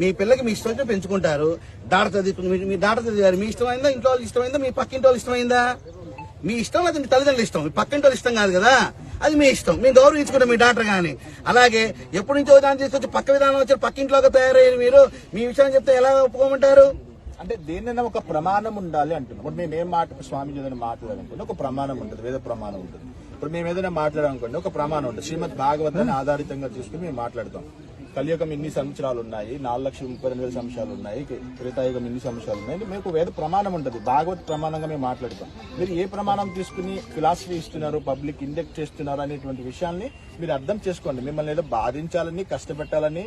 మీ పిల్లకి మీ ఇష్టం వచ్చి పెంచుకుంటారు. డాక్టర్ మీ- మీ గారు మీ ఇష్టమైందా? ఇంట్లో వాళ్ళు ఇష్టమైందా? మీ పక్కింటి వాళ్ళు ఇష్టమైందా? మీ ఇష్టం లేదా మీ తల్లిదండ్రులు ఇష్టం. మీ పక్కింటి వాళ్ళు ఇష్టం కాదు కదా? అది మీ ఇష్టం. మేము గౌరవించుకుంటాం మీ డాక్టర్ కానీ అలాగే ఎప్పటి నుంచో దాన్ని తీసుకొచ్చి పక్క విధానం వచ్చి పక్కింట్లోకి తయారయ్యారు మీరు. మీ విషయం చెప్తే ఎలా ఒప్పుకోమంటారు? అంటే దేన్నైనా ఒక ప్రమాణం ఉండాలి అంటున్నాం. ఇప్పుడు మేము ఏం మాట స్వామి ఏదైనా మాట్లాడాలనుకోండి ఒక ప్రమాణం ఉంటుంది వేద ప్రమాణం ఉంటుంది. ఇప్పుడు మేము ఏదైనా మాట్లాడాలనుకోండి ఒక ప్రమాణం ఉంటుంది. శ్రీమద్ భాగవతాన్ని ఆధారితంగా తీసుకుని మేము మాట్లాడతాం. కలియుగం ఇన్ని సంవత్సరాలు ఉన్నాయి నాలుగు లక్షల ముప్పై రెండు వేల సంవత్సరాలు ఉన్నాయి త్రేతాయుగం ఇన్ని సంవత్సరాలు ఉన్నాయి. మీకు వేద ప్రమాణం ఉంటుంది భాగవత్ ప్రమాణంగా మేము మాట్లాడతాం. మీరు ఏ ప్రమాణం తీసుకుని ఫిలాసఫీ ఇస్తున్నారు పబ్లిక్ ఇండెక్ట్ చేస్తున్నారు అనేటువంటి విషయాన్ని మీరు అర్థం చేసుకోండి. మిమ్మల్ని ఏదో బాధించాలని కష్టపెట్టాలని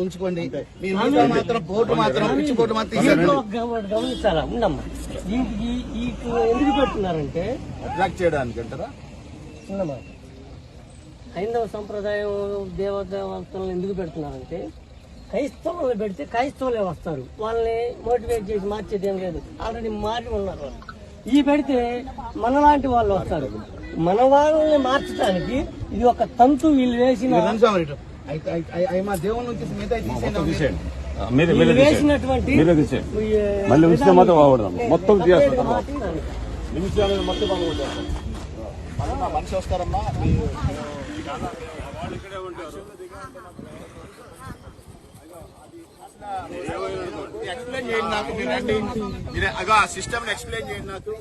ఉంచుకోండి. మీరు మాత్రం బోర్డు మాత్రం పిచ్చి బోర్డు మాత్రం గమనించాలా? ఉండమ్మా దీనికి ఈ- ఈ ఎందుకు పెడుతున్నారంటే అట్రాక్ట్ చేయడానికి అంటారా? హైందవ సంప్రదాయం దేవదేవతలను ఎందుకు పెడుతున్నారంటే క్రైస్తవులు పెడితే క్రైస్తవులే వస్తారు. వాళ్ళని మోటివేట్ చేసి మార్చేది ఏం లేదు. ఆల్రెడీ మారి ఉన్నారు వాళ్ళు. ఈ పెడితే మనలాంటి వాళ్ళు వస్తారు. మన వాళ్ళని మార్చడానికి ఇది ఒక తంతు వీళ్ళు వేసిన అయి మా దేవుని నుంచి మిగతా తీసేయండి మీరే మీరే తీసేయండి. మీరే తీసేయండి. మళ్ళీ ఉంచితే మాత్రం బాగుపడదాం మొత్తం మాత్రం నిమిషాలు మొత్తం మా మనిషి వస్తారమ్మా. మీరు ఎక్స్ప్లెయిన్ చేయండి నాకు మీరు రండి మీరు అగో ఆ సిస్టమ్ ఎక్స్ప్లెయిన్ చేయండి నాకు.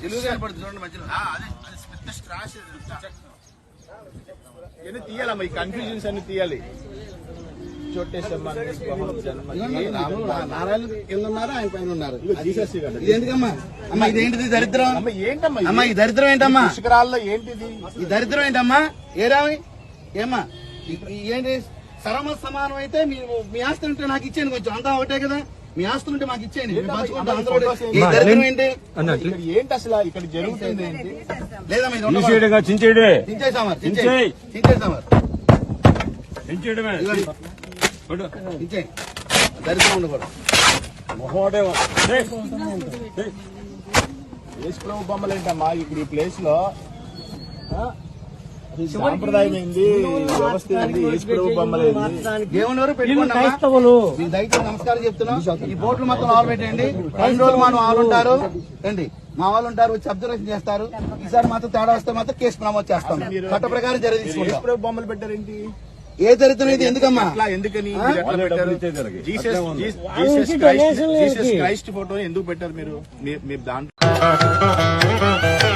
తెలుగు కనపడుతుంది చూడండి మధ్యలో. ఆ, అదే. ఇవన్నీ తీయాలమ్మా? ఈ కన్ఫ్యూజన్స్ అన్ని తీయాలి. చోటేశమ్మ నారాయణ కింద ఉన్నారు? ఆయన పైన ఉన్నారు. ఎందుకమ్మా? అమ్మా ఇదేంటిది దరిద్రం? అమ్మ ఏంటమ్మా? అమ్మా ఈ దరిద్రం ఏంటమ్మా? పుష్కరాల్లో ఏంటిది? ఈ దరిద్రం ఏంటమ్మా? ఏ ఏమ్మా? ఏంటి? సరమ సమానం అయితే మీ ఆస్తి ఉంటే నాకు ఇచ్చేయండి కొంచెం. అంతా ఒకటే కదా? మీ ఆస్తులు ఉంటే మాకు ఇచ్చేయండి. మేము పంచుకుంటాం అందరూ కూడా. ఈ దరిద్రం ఏంటి? ఇక్కడ ఏంటి అసలు? ఇక్కడ జరుగుతుంది ఏంటి? ఉండకూడదు. తీసేయడంగా చించేయడే చించేయడమే. పడు. దించేయ్ దరిద్రం ఉండకూడదు. మొహోడే వా- ఏయ్. ఏయ్. యేసు ప్రభు బొమ్మలు ఏంటమ్మా ఇప్పుడు ఈ ప్లేస్లో ఆ? ఈ సాంప్రదాయం ఏంది? ఈ వ్యవస్థ ఏంది? యేసు ప్రభు బొమ్మలు ఏంది మార్చడానికి దేవుని వరకు వీళ్ళు పెట్టుకోండి అమ్మా. క్రైస్తవులు. మీకు దయచేసి నమస్కారం చెప్తున్నాం. ఈ బోట్లు మొత్తం ఆలు పెట్టండి. రెండు రోజులు మా వాళ్ళు ఉంటారు. రండి మా వాళ్ళు ఉంటారు వచ్చి అబ్జర్వేషన్ చేస్తారు. ఈసారి మాత్రం తేడా వస్తే మాత్రం కేసు నమోదు చేస్తాం. చట్ట ప్రకారం యేసు తీసుకుంటాం. ప్రభు బొమ్మలు పెట్టారేంటి? ఏ దరిద్రం ఇది ఎందుకమ్మా? ఎందుకని? క్రైస్ట్ ఫోటోని ఎందుకు పెట్టారు మీరు? దాంట్లో.